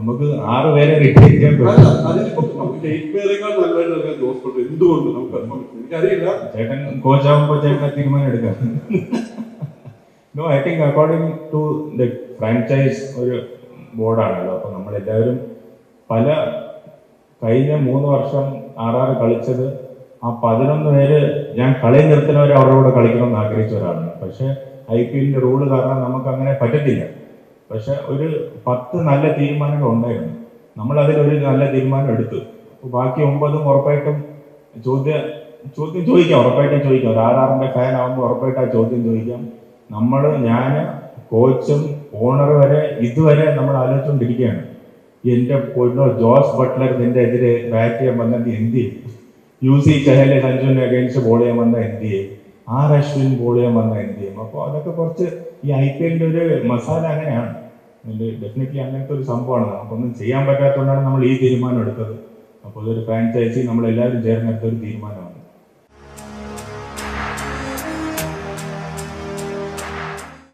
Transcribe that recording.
നമുക്ക് ആറ് പേരെ റിട്ടേൺ ചെയ്യാൻ ചേട്ടൻ കോച്ചാകുമ്പോൾ ചേട്ടൻ തീരുമാനം എടുക്കാം. No I think according to the franchise ഒരു ബോർഡാണല്ലോ. അപ്പൊ നമ്മളെല്ലാവരും പല കഴിഞ്ഞ മൂന്ന് വർഷം ആറാറ് കളിച്ചത് ആ പതിനൊന്ന് പേര് ഞാൻ കളി നിർത്തുന്നവരെ അവരുടെ കൂടെ കളിക്കണമെന്ന് ആഗ്രഹിച്ചവരാണ് പക്ഷെ ഐ പി എല്ലിന്റെ റൂൾ കാരണം നമുക്ക് അങ്ങനെ പറ്റത്തില്ല. പക്ഷെ ഒരു പത്ത് നല്ല തീരുമാനങ്ങൾ ഉണ്ടായിരുന്നു. നമ്മൾ അതിൽ ഒരു നല്ല തീരുമാനം എടുത്തു. ബാക്കി ഒമ്പതും ഉറപ്പായിട്ടും ചോദ്യ ചോദ്യം ചോദിക്കാം ഉറപ്പായിട്ടും ചോദിക്കാം. ഒരു ആറാറിന്റെ ഫാൻ ആകുമ്പോൾ ഉറപ്പായിട്ട് ആ ചോദ്യം ചോദിക്കാം. നമ്മൾ ഞാൻ കോച്ചും ഓണർ വരെ ഇതുവരെ നമ്മൾ ആലോചിച്ചുകൊണ്ടിരിക്കുകയാണ്. എന്റെ ജോസ് ബട്ട്ലർ നിന്റെ എതിരെ ബാറ്റ് ചെയ്യാൻ വന്നത് എന്ത് ചെയ്യും യു സി ചഹലെ സഞ്ജുവിനെ അഗേൻസ്റ്റ് ബോൾ ചെയ്യാൻ വന്ന എന്ത് ചെയ്യും ആർ അശ്വിൻ ബോൾ ചെയ്യാൻ പറഞ്ഞ എന്ത് ചെയ്യും അപ്പോൾ അതൊക്കെ കുറച്ച് ഈ ഐ പി എല്ലിന്റെ ഒരു മസാല അങ്ങനെയാണ്. ഡെഫിനറ്റ്ലി അങ്ങനത്തെ ഒരു സംഭവമാണ്. നമുക്കൊന്നും ചെയ്യാൻ പറ്റാത്തതുകൊണ്ടാണ് നമ്മൾ ഈ തീരുമാനം എടുത്തത്. അപ്പോൾ ഇതൊരു ഫ്രാഞ്ചൈസി നമ്മളെല്ലാവരും ചേർന്നെടുത്ത ഒരു തീരുമാനമാണ്.